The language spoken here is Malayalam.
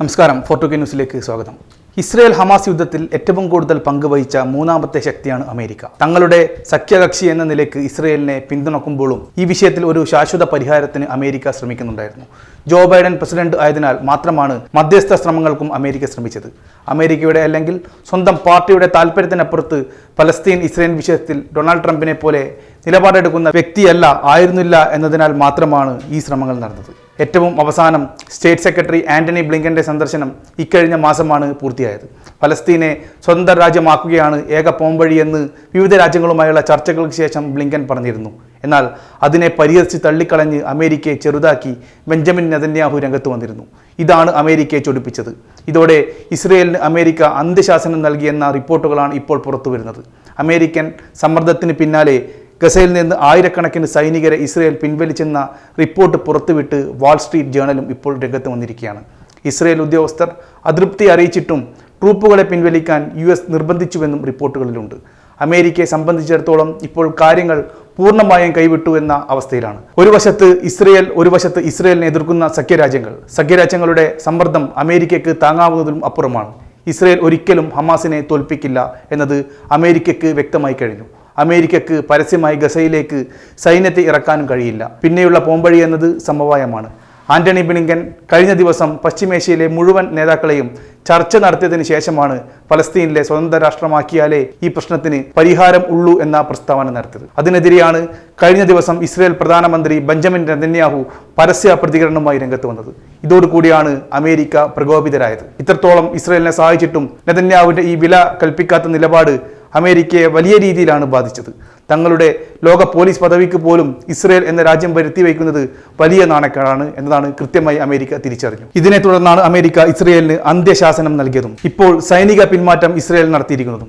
നമസ്കാരം ഫോർട്ടുഗെ ന്യൂസിലേക്ക് സ്വാഗതം. ഇസ്രയേൽ ഹമാസ് യുദ്ധത്തിൽ ഏറ്റവും കൂടുതൽ പങ്കുവഹിച്ച മൂന്നാമത്തെ ശക്തിയാണ് അമേരിക്ക. തങ്ങളുടെ സഖ്യകക്ഷി എന്ന നിലയ്ക്ക് ഇസ്രയേലിനെ പിന്തുണക്കുമ്പോഴും ഈ വിഷയത്തിൽ ഒരു ശാശ്വത പരിഹാരത്തിന് അമേരിക്ക ശ്രമിക്കുന്നുണ്ടായിരുന്നു. ജോ ബൈഡൻ പ്രസിഡന്റ് ആയതിനാൽ മാത്രമാണ് മധ്യസ്ഥ ശ്രമങ്ങൾക്കും അമേരിക്ക ശ്രമിച്ചത്. അമേരിക്കയുടെ അല്ലെങ്കിൽ സ്വന്തം പാർട്ടിയുടെ താല്പര്യത്തിനപ്പുറത്ത് പലസ്തീൻ ഇസ്രയേൽ വിഷയത്തിൽ ഡൊണാൾഡ് ട്രംപിനെ പോലെ നിലപാടെടുക്കുന്ന വ്യക്തിയല്ല ആയിരുന്നില്ല എന്നതിനാൽ മാത്രമാണ് ഈ ശ്രമങ്ങൾ നടന്നത്. ഏറ്റവും അവസാനം സ്റ്റേറ്റ് സെക്രട്ടറി ആന്റണി ബ്ലിങ്കന്റെ സന്ദർശനം ഇക്കഴിഞ്ഞ മാസമാണ് പൂർത്തിയായത്. ഫലസ്തീനെ സ്വന്തം രാജ്യമാക്കുകയാണ് ഏക പോംവഴിയെന്ന് വിവിധ രാജ്യങ്ങളുമായുള്ള ചർച്ചകൾക്ക് ശേഷം ബ്ലിങ്കൻ പറഞ്ഞിരുന്നു. എന്നാൽ അതിനെ പരിഹരിച്ച് തള്ളിക്കളഞ്ഞ് അമേരിക്കയെ ചെറുതാക്കി ബെഞ്ചമിൻ നെതന്യാഹു രംഗത്ത് വന്നിരുന്നു. ഇതാണ് അമേരിക്കയെ ചൊടിപ്പിച്ചത്. ഇതോടെ ഇസ്രയേലിന് അമേരിക്ക അന്ത്യശാസനം നൽകിയെന്ന റിപ്പോർട്ടുകളാണ് ഇപ്പോൾ പുറത്തു വരുന്നത് അമേരിക്കൻ സമ്മർദ്ദത്തിന് പിന്നാലെ ഗസയിൽ നിന്ന് ആയിരക്കണക്കിന് സൈനികരെ ഇസ്രയേൽ പിൻവലിച്ചെന്ന റിപ്പോർട്ട് പുറത്തുവിട്ട് വാൾസ്ട്രീറ്റ് ജേണലും ഇപ്പോൾ രംഗത്ത് വന്നിരിക്കുകയാണ്. ഇസ്രയേൽ ഉദ്യോഗസ്ഥർ അതൃപ്തി അറിയിച്ചിട്ടും ട്രൂപ്പുകളെ പിൻവലിക്കാൻ യു എസ് നിർബന്ധിച്ചുവെന്നും റിപ്പോർട്ടുകളിലുണ്ട്. അമേരിക്കയെ സംബന്ധിച്ചിടത്തോളം ഇപ്പോൾ കാര്യങ്ങൾ പൂർണമായും കൈവിട്ടു എന്ന അവസ്ഥയിലാണ്. ഒരു വശത്ത് ഇസ്രയേൽ ഒരു വശത്ത് ഇസ്രയേലിനെ എതിർക്കുന്ന സഖ്യരാജ്യങ്ങൾ. സഖ്യരാജ്യങ്ങളുടെ സമ്മർദ്ദം അമേരിക്കയ്ക്ക് താങ്ങാവുന്നതിലും അപ്പുറമാണ്. ഇസ്രയേൽ ഒരിക്കലും ഹമാസിനെ തോൽപ്പിക്കില്ല എന്നത് അമേരിക്കയ്ക്ക് വ്യക്തമായി കഴിഞ്ഞു. അമേരിക്കക്ക് പരസ്യമായി ഗസയിലേക്ക് സൈന്യത്തെ ഇറക്കാനും കഴിയില്ല. പിന്നെയുള്ള പോംവഴി എന്നത് സമവായമാണ്. ആന്റണി ബിളിങ്കൻ കഴിഞ്ഞ ദിവസം പശ്ചിമേഷ്യയിലെ മുഴുവൻ നേതാക്കളെയും ചർച്ച നടത്തിയതിനു ശേഷമാണ് പലസ്തീനിലെ സ്വതന്ത്ര രാഷ്ട്രമാക്കിയാലേ ഈ പ്രശ്നത്തിന് പരിഹാരം ഉള്ളൂ എന്ന പ്രസ്താവന നടത്തിയത്. അതിനെതിരെയാണ് കഴിഞ്ഞ ദിവസം ഇസ്രയേൽ പ്രധാനമന്ത്രി ബെഞ്ചമിൻ നെതന്യാഹു പരസ്യ പ്രതികരണവുമായി രംഗത്ത് വന്നത്. ഇതോടുകൂടിയാണ് അമേരിക്ക പ്രകോപിതരായത്. ഇത്രത്തോളം ഇസ്രയേലിനെ സഹായിച്ചിട്ടും നെതന്യാഹുവിന്റെ ഈ വില കൽപ്പിക്കാത്ത നിലപാട് അമേരിക്കയെ വലിയ രീതിയിലാണ് ബാധിച്ചത്. തങ്ങളുടെ ലോക പോലീസ് പദവിക്ക് പോലും ഇസ്രയേൽ എന്ന രാജ്യം വരുത്തി വയ്ക്കുന്നത് വലിയ നാണക്കേടാണ് എന്നതാണ് കൃത്യമായി അമേരിക്ക തിരിച്ചറിഞ്ഞു. ഇതിനെ തുടർന്നാണ് അമേരിക്ക ഇസ്രയേലിന് അന്ത്യശാസനം നൽകിയതും ഇപ്പോൾ സൈനിക പിന്മാറ്റം ഇസ്രയേൽ നടത്തിയിരിക്കുന്നതും.